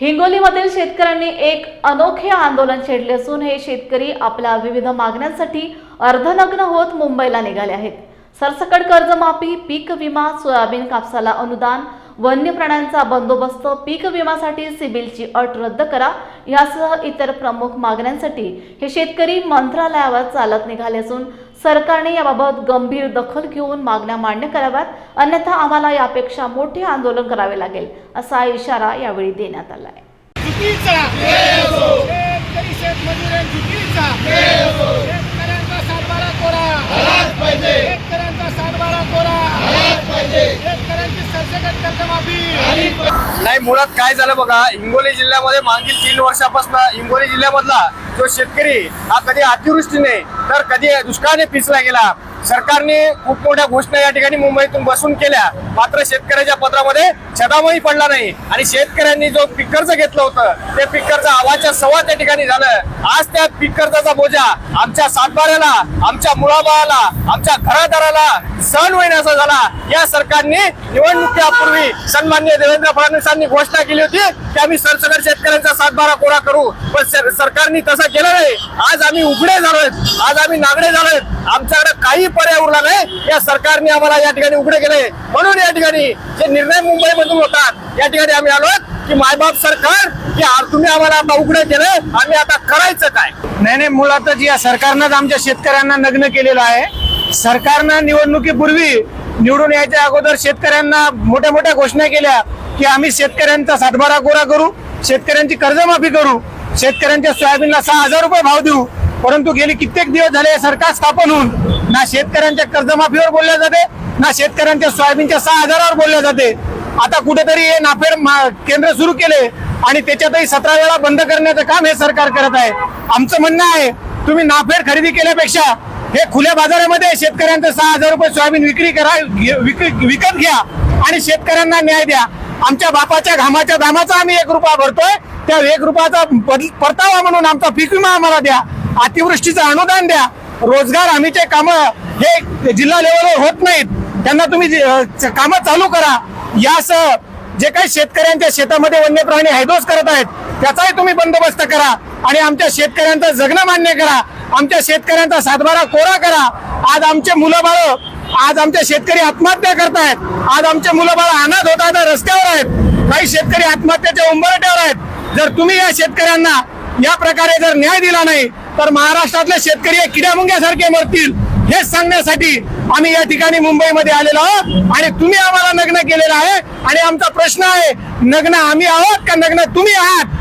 हिंगोलीमधील शेतकऱ्यांनी एक अनोखे आंदोलन छेडले असून हे शेतकरी आपल्या विविध मागण्यांसाठी अर्धनग्न होत मुंबईला निघाले आहेत. सरसकट कर्जमाफी पीक विमा सोयाबीन कापसाला अनुदान वन्य प्राण्यांचा बंदोबस्त पीक विमासाठी सिबिलची अट रद्द करा. यासह इतर प्रमुख मागण्यांसाठी हे शेतकरी मंत्रालयावर चालत निघाले असून सरकारने याबाबत गंभीर दखल घेऊन मागण्या मान्य कराव्यात. अन्यथा आम्हाला यापेक्षा मोठे आंदोलन करावे लागेल असा इशारा यावेळी देण्यात आला आहे चुकीचा शेतकरी शेतमजुरी चुकीचा शेतकऱ्यांचा सातबारा कोरा शेतकऱ्यांचा सातबारा कोरा शेतकऱ्यांची सरसकट कर्जमाफी नाही मुळात काय झालं बघा हिंगोली जिल्ह्यामध्ये मागील तीन वर्षापासून हिंगोली जिल्ह्यामधला जो शेतकरी हा कधी अतिवृष्टीने तर कधी दुष्काळाने पिचला गेला. सरकारने खूप मोठ्या घोषणा या ठिकाणी मुंबईतून बसून केल्या. मात्र शेतकऱ्याच्या पत्रामध्ये छदामही पडला नाही. आणि शेतकऱ्यांनी जो पीक कर्ज घेतलं होतं ते पीक कर्ज आवाच्या सव्वा त्या ठिकाणी झालं. आज त्या पीक कर्जाचा बोजा आमच्या सातबाऱ्याला आमच्या मुळाबाळाला आमच्या घरादाराला सहन होईनासा झाला. या सरकारने निवडणुकीपूर्वी सन्मान्य देवेंद्र फडणवीसांनी घोषणा केली होती की आम्ही सरसकट शेतकऱ्यांचा सातबारा कोरा करू. पण सर- सरकारने तसं केलं नाही. आज आम्ही उघडे झालोय. आज आम्ही नागडे झालोय. आमच्याकडे काही पर्याय उरला नाही. या सरकारने आम्हाला या ठिकाणी उघडे केले म्हणून या ठिकाणी जे निर्णय मुंबईमधून होतात या ठिकाणी आम्ही आलो की मायबाप सरकार की तुम्ही आम्हाला आता उघडे केले आम्ही आता करायचं काय? नाही नाही मुळातच या सरकारनंच आमच्या शेतकऱ्यांना नग्न केलेलं आहे. सरकारनं निवडणुकीपूर्वी निवडून यायच्या अगोदर शेतकऱ्यांना मोठ्या मोठ्या घोषणा केल्या की आम्ही शेतकऱ्यांचा सातबारा गोरा करू शेतकऱ्यांची कर्जमाफी करू शेतकऱ्यांच्या सोयाबीनला सहा हजार रुपये भाव देऊ. परंतु गेली कित्येक दिवस झाले सरकार स्थापन होऊन ना शेतकऱ्यांच्या कर्जमाफीवर बोलल्या जाते ना शेतकऱ्यांच्या सोयाबीनच्या सहा हजारावर बोलल्या जाते. आता कुठेतरी हे नाफेड मा- केंद्र सुरू केले आणि त्याच्यातही सतरा वेळा बंद करण्याचं काम हे सरकार करत आहे. आमचं म्हणणं आहे तुम्ही नाफेड खरेदी केल्यापेक्षा हे खुल्या बाजारामध्ये शेतकऱ्यांचं सहा हजार रुपये सोयाबीन विक्री करा घे- विकत घ्या आणि शेतकऱ्यांना न्याय द्या. आमच्या बापाच्या घामाच्या दामाचा आम्ही एक रुपया भरतोय त्या एक रुपयाचा परतावा म्हणून आमचा पीक विमा आम्हाला द्या. अतिवृष्टीचं अनुदान द्या. रोजगार हमीचे कामं हे जिल्हा लेवलवर होत नाहीत. त्यांना तुम्ही कामं चालू करा. यासह जे काही शेतकऱ्यांच्या शेतामध्ये वन्य प्राणी हैदोस करत आहेत त्याचाही तुम्ही बंदोबस्त करा. आणि आमच्या शेतकऱ्यांचं जगणं मान्य करा. आमच्या शेतकऱ्यांचा सातबारा कोरा करा. आज आमचे मुलं बाळ आज आमचे शेतकरी आत्महत्या करतायत. आज आमचे मुलं बाळ अनाथ होत आहेत रस्त्यावर आहेत. काही शेतकरी आत्महत्याच्या उंबरट्यावर आहेत. जर तुम्ही या शेतकऱ्यांना या प्रकारे जर न्याय दिला नाही तर महाराष्ट्रातले शेतकरी किड्यामुंग्यासारखे मरतील हेच सांगण्यासाठी आम्ही या ठिकाणी मुंबईमध्ये आलेलो आहोत. आणि तुम्ही आम्हाला नग्न केलेलं आहे. आणि आमचा प्रश्न आहे नग्न आम्ही आहोत का नग्न तुम्ही आहात?